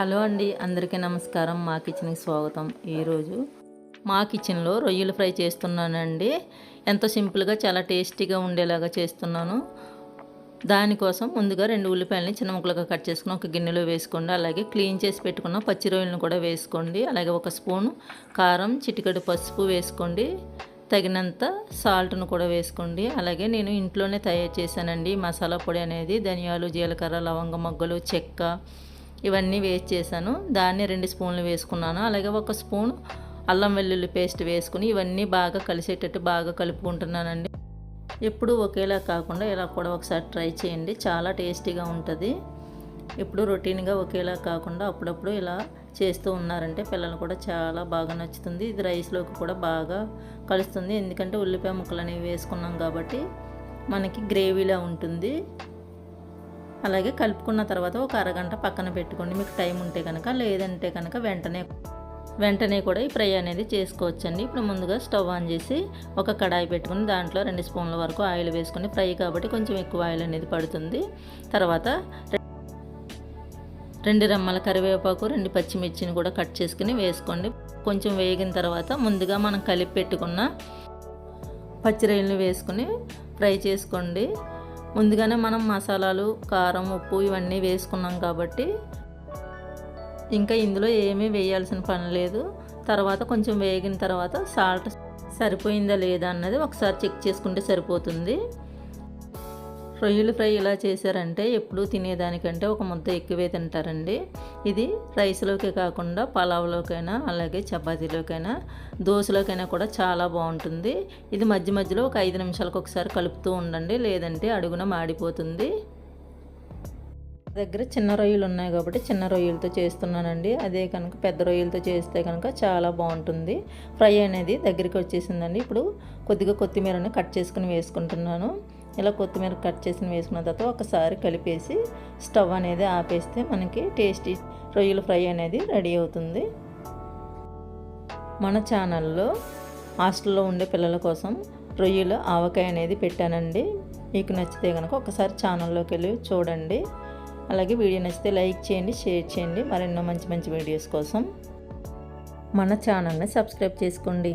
Hello అండి అందరికీ నమస్కారం. మా కిచెన్కి స్వాగతం. ఈరోజు మా కిచెన్లో రొయ్యలు ఫ్రై చేస్తున్నానండి. ఎంతో సింపుల్గా చాలా టేస్టీగా ఉండేలాగా చేస్తున్నాను. దానికోసం ముందుగా రెండు ఉల్లిపాయలని చిన్న ముక్కలుగా కట్ చేసుకుని ఒక గిన్నెలో వేసుకోండి. అలాగే క్లీన్ చేసి పెట్టుకున్న పచ్చి రొయ్యలను కూడా వేసుకోండి. అలాగే ఒక స్పూను కారం చిటికడు పసుపు వేసుకోండి. తగినంత సాల్ట్ను కూడా వేసుకోండి. అలాగే నేను ఇంట్లోనే తయారు చేశానండి. మసాలా పొడి అనేది ధనియాలు జీలకర్ర లవంగ మొగ్గలు చెక్క ఇవన్నీ వేస్ట్ చేశాను. దాన్ని రెండు స్పూన్లు వేసుకున్నాను. అలాగే ఒక స్పూన్ అల్లం వెల్లుల్లి పేస్ట్ వేసుకుని ఇవన్నీ బాగా కలిసేటట్టు బాగా కలుపుకుంటున్నానండి. ఎప్పుడు ఒకేలా కాకుండా ఇలా కూడా ఒకసారి ట్రై చేయండి. చాలా టేస్టీగా ఉంటుంది. ఎప్పుడు రొటీన్గా ఒకేలా కాకుండా అప్పుడప్పుడు ఇలా చేస్తూ ఉన్నారంటే పిల్లలు కూడా చాలా బాగా నచ్చుతుంది. ఇది రైస్లోకి కూడా బాగా కలుస్తుంది. ఎందుకంటే ఉల్లిపాయ ముక్కలు అనేవి వేసుకున్నాం కాబట్టి మనకి గ్రేవీలా ఉంటుంది. అలాగే కలుపుకున్న తర్వాత ఒక అరగంట పక్కన పెట్టుకోండి. మీకు టైం ఉంటే కనుక లేదంటే కనుక వెంటనే వెంటనే కూడా ఈ ఫ్రై అనేది చేసుకోవచ్చండి. ఇప్పుడు ముందుగా స్టవ్ ఆన్ చేసి ఒక కడాయి పెట్టుకుని దాంట్లో రెండు స్పూన్ల వరకు ఆయిల్ వేసుకొని ఫ్రై కాబట్టి కొంచెం ఎక్కువ ఆయిల్ అనేది పడుతుంది. తర్వాత రెండు రెమ్మల కరివేపాకు రెండు పచ్చిమిర్చిని కూడా కట్ చేసుకుని వేసుకోండి. కొంచెం వేగిన తర్వాత ముందుగా మనం కలిపి పెట్టుకున్న పచ్చిరొయ్యలు వేసుకుని ఫ్రై చేసుకోండి. ముందుగానే మనం మసాలాలు కారం ఉప్పు ఇవన్నీ వేసుకున్నాం కాబట్టి ఇంకా ఇందులో ఏమీ వేయాల్సిన పని లేదు. తర్వాత కొంచెం వేగిన తర్వాత సాల్ట్ సరిపోయిందా లేదా అన్నది ఒకసారి చెక్ చేసుకుంటే సరిపోతుంది. రొయ్యలు ఫ్రై ఇలా చేశారంటే ఎప్పుడు తినేదానికంటే ఒక ముద్ద ఎక్కువే తింటారండి. ఇది రైస్లోకే కాకుండా పలావ్లోకైనా అలాగే చపాతీలోకైనా దోశలోకైనా కూడా చాలా బాగుంటుంది. ఇది మధ్య మధ్యలో ఒక ఐదు నిమిషాలకు ఒకసారి కలుపుతూ ఉండండి లేదంటే అడుగున మాడిపోతుంది. దగ్గర చిన్న రొయ్యలు ఉన్నాయి కాబట్టి చిన్న రొయ్యలతో చేస్తున్నానండి. అదే కనుక పెద్ద రొయ్యలతో చేస్తే కనుక చాలా బాగుంటుంది. ఫ్రై అనేది దగ్గరికి వచ్చేసిందండి. ఇప్పుడు కొద్దిగా కొత్తిమీరని కట్ చేసుకుని వేసుకుంటున్నాను. ఇలా కొత్తిమీర కట్ చేసి వేసుకున్న తర్వాత ఒకసారి కలిపేసి స్టవ్ అనేది ఆపేస్తే మనకి టేస్టీ రొయ్యల ఫ్రై అనేది రెడీ అవుతుంది. మన ఛానల్లో హాస్టల్లో ఉండే పిల్లల కోసం రొయ్యల ఆవకాయ అనేది పెట్టానండి. మీకు నచ్చితే కనుక ఒకసారి ఛానల్లోకి వెళ్ళి చూడండి. అలాగే వీడియో నచ్చితే లైక్ చేయండి షేర్ చేయండి. మరెన్నో మంచి మంచి వీడియోస్ కోసం మన ఛానల్ని సబ్స్క్రైబ్ చేసుకోండి.